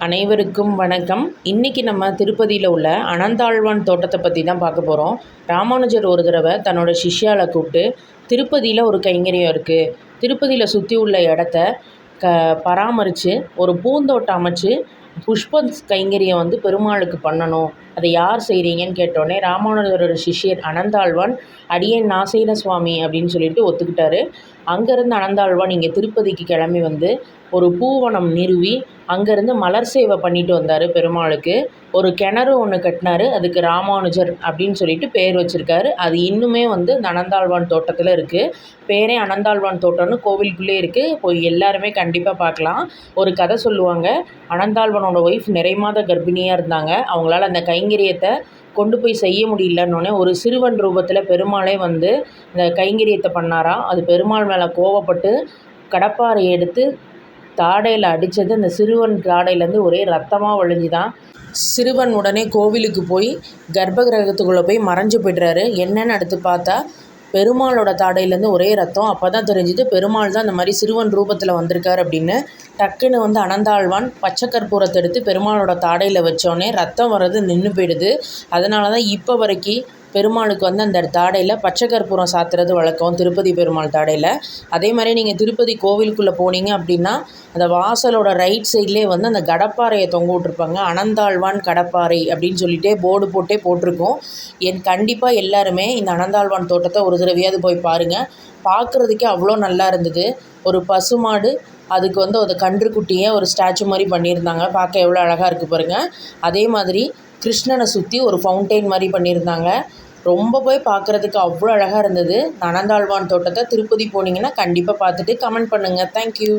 அனைவருக்கும் வணக்கம். இன்றைக்கி நம்ம திருப்பதியில் உள்ள அனந்தாழ்வான் தோட்டத்தை பற்றி தான் பார்க்க போகிறோம் ராமானுஜர் ஒரு தடவை தன்னோட சிஷ்யாவை கூப்பிட்டு திருப்பதியில் ஒரு கைங்கரியம் இருக்குது திருப்பதியில் சுற்றி உள்ள இடத்த க பராமரித்து ஒரு பூந்தோட்டம் அமைச்சு புஷ்ப கைங்கரியம் வந்து பெருமாளுக்கு பண்ணணும். அதை யார் செய்கிறீங்கன்னு கேட்டோடனே ராமானுஜரோட சிஷ்யர் அனந்தாழ்வான் அடியேன் நான் செய்கிற சுவாமி அப்படின்னு சொல்லிட்டு ஒத்துக்கிட்டாரு. அங்கேருந்து அனந்தாழ்வான் இங்கே திருப்பதிக்கு கிளம்பி வந்து ஒரு பூவனம் நிறுவி அங்கேருந்து மலர் சேவை பண்ணிட்டு வந்தார் பெருமாளுக்கு. ஒரு கிணறு ஒன்று கட்டினாரு அதுக்கு ராமானுஜர் அப்படின்னு சொல்லிட்டு பேர் வச்சுருக்காரு. அது இன்னுமே வந்து இந்த அனந்தாழ்வான் தோட்டத்தில் இருக்குது பேரே அனந்தாழ்வான் தோட்டம்னு கோவிலுக்குள்ளே இருக்குது போய் எல்லாருமே கண்டிப்பாக பார்க்கலாம். ஒரு கதை சொல்லுவாங்க அனந்தாழ்வானோட ஒய்ஃப் நிறைமாத கர்ப்பிணியாக இருந்தாங்க. அவங்களால அந்த கைங்கரியத்தை கொண்டு போய் செய்ய முடியலன்னொடனே ஒரு சிறுவன் ரூபத்தில் பெருமாளே வந்து இந்த கைங்கரியத்தை பண்ணாராம் அது பெருமாள் மேலே கோவப்பட்டு கடப்பாறை எடுத்து தாடையில் அடித்தது அந்த சிறுவன் தாடையிலேருந்து ஒரே ரத்தமாக வழிஞ்சுதான் சிறுவன் உடனே கோவிலுக்கு போய் கர்ப்ப கிரகத்துக்குள்ளே போய் மறைஞ்சு போய்ட்றாரு. என்னன்னு அடுத்து பார்த்தா பெருமாளோட தாடையிலேருந்து ஒரே ரத்தம். அப்போ தான் தெரிஞ்சுது பெருமாள் தான் இந்த மாதிரி சிறுவன் ரூபத்தில் வந்திருக்கார் அப்படின்னு. டக்குன்னு வந்து அனந்தாழ்வான் பச்சை கற்பூரத்தை எடுத்து பெருமாளோட தாடையில் வச்சோடனே ரத்தம் வர்றது நின்று போயிடுது. அதனால தான் இப்போ வரைக்கும் பெருமாளுக்கு வந்து அந்த தாடையில் பச்சை கற்பூரம் சாத்துறது வழக்கம் திருப்பதி பெருமாள் தாடையில். அதே மாதிரி நீங்கள் திருப்பதி கோவிலுக்குள்ளே போனீங்க அப்படின்னா அந்த வாசலோட ரைட் சைட்லேயே வந்து அந்த கடப்பாறையை தொங்க விட்ருப்பாங்க அனந்தாழ்வான் கடப்பாறை அப்படின்னு சொல்லிட்டே போர்டு போட்டே போட்டிருக்கோம். என் கண்டிப்பாக எல்லாருமே இந்த அனந்தாழ்வான் தோட்டத்தை ஒரு தடவையாவது போய் பாருங்கள் பார்க்குறதுக்கே அவ்வளோ நல்லா இருந்தது. ஒரு பசுமாடு அதுக்கு வந்து ஒரு கன்றுக்குட்டியை ஒரு ஸ்டாச்சு மாதிரி பண்ணியிருந்தாங்க. பார்க்க எவ்வளோ அழகாக இருக்குது பாருங்கள் அதே மாதிரி கிருஷ்ணனை சுற்றி ஒரு ஃபவுண்டெயின் மாதிரி பண்ணியிருந்தாங்க. ரொம்ப போய் பார்க்குறதுக்கு அவ்வளோ அழகாக இருந்தது. நனந்தாழ்வான் தோட்டத்தை திருப்பதி போனீங்கன்னா கண்டிப்பாக பார்த்துட்டு கமெண்ட் பண்ணுங்கள் தேங்க்யூ